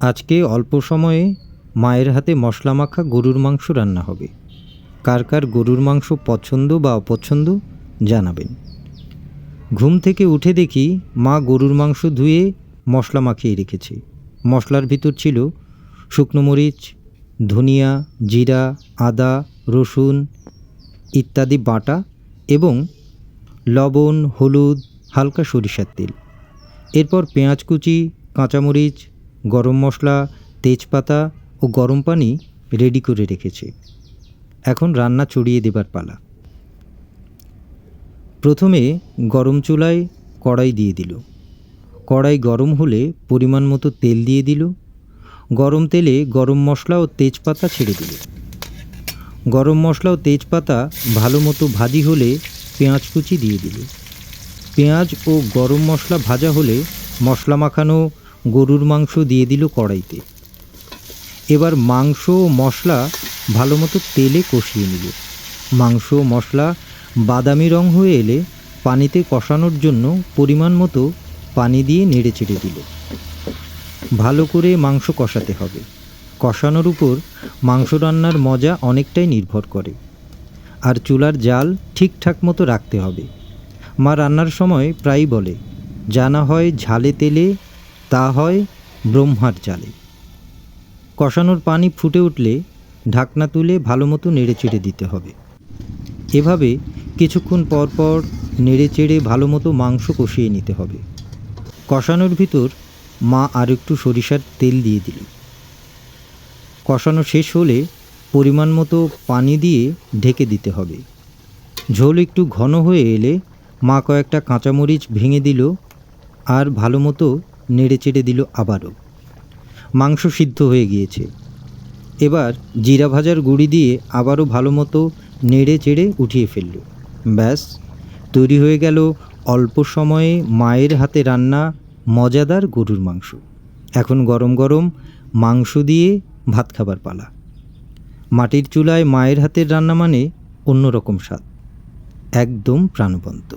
আজকে অল্প সময়ে মায়ের হাতে মশলা মাখা গরুর মাংস রান্না হবে। কার কার গরুর মাংস পছন্দ বা অপছন্দ জানাবেন। ঘুম থেকে উঠে দেখি মা গরুর মাংস ধুয়ে মশলা মাখিয়ে রেখেছে। মশলার ভিতর ছিল শুকনো মরিচ, ধনিয়া, জিরা, আদা, রসুন ইত্যাদি বাটা এবং লবণ, হলুদ, হালকা সরিষার তেল। এরপর পেঁয়াজ কুচি, কাঁচামরিচ গরম মশলা, তেজপাতা ও গরম পানি রেডি করে রেখেছে। এখন রান্না চড়িয়ে দেবার পালা। প্রথমে গরম চুলায় কড়াই দিয়ে দিল। কড়াই গরম হলে পরিমাণ মতো তেল দিয়ে দিল। গরম তেলে গরম মশলা ও তেজপাতা ছেড়ে দিল। গরম মশলা ও তেজপাতা ভালো মতো ভাজি হলে পেঁয়াজ কুচি দিয়ে দিল। পেঁয়াজ ও গরম মশলা ভাজা হলে মশলা মাখানো গরুর মাংস দিয়ে দিল কড়াইতে। এবার মাংস ও মশলা ভালো মতো তেলে কষিয়ে নিল। মাংস মশলা বাদামি রং হয়ে এলে পানিতে কষানোর জন্য পরিমাণ মতো পানি দিয়ে নেড়ে চেড়ে দিল। ভালো করে মাংস কষাতে হবে। কষানোর উপর মাংস রান্নার মজা অনেকটাই নির্ভর করে। আর চুলার জাল ঠিকঠাক মতো রাখতে হবে। মা রান্নার সময় প্রায়ই বলে জানা হয় ঝালে তেলে তা হয় ব্রহ্মার জালে। কষানোর পানি ফুটে উঠলে ঢাকনা তুলে ভালো মতো নেড়ে চেড়ে দিতে হবে। এভাবে কিছুক্ষণ পর পর নেড়ে চেড়ে ভালো মতো মাংস কষিয়ে নিতে হবে। কষানোর ভিতর মা আর একটু সরিষার তেল দিয়ে দিল কষানো শেষ হলে পরিমাণ মতো পানি দিয়ে ঢেকে দিতে হবে। ঝোল একটু ঘন হয়ে এলে মা কয়েকটা কাঁচামরিচ ভেঙে দিল আর ভালো মতো নেড়ে চেড়ে দিল আবারও। মাংস সিদ্ধ হয়ে গিয়েছে। এবার জিরা ভাজার গুঁড়ি দিয়ে আবারও ভালো মতো নেড়ে চেড়ে উঠিয়ে ফেলল। ব্যাস, তৈরি হয়ে গেল অল্প সময়ে মায়ের হাতে রান্না মজাদার গরুর মাংস। এখন গরম গরম মাংস দিয়ে ভাত খাবার পালা। মাটির চুলায় মায়ের হাতের রান্না মানে অন্যরকম স্বাদ। একদম প্রাণবন্ত।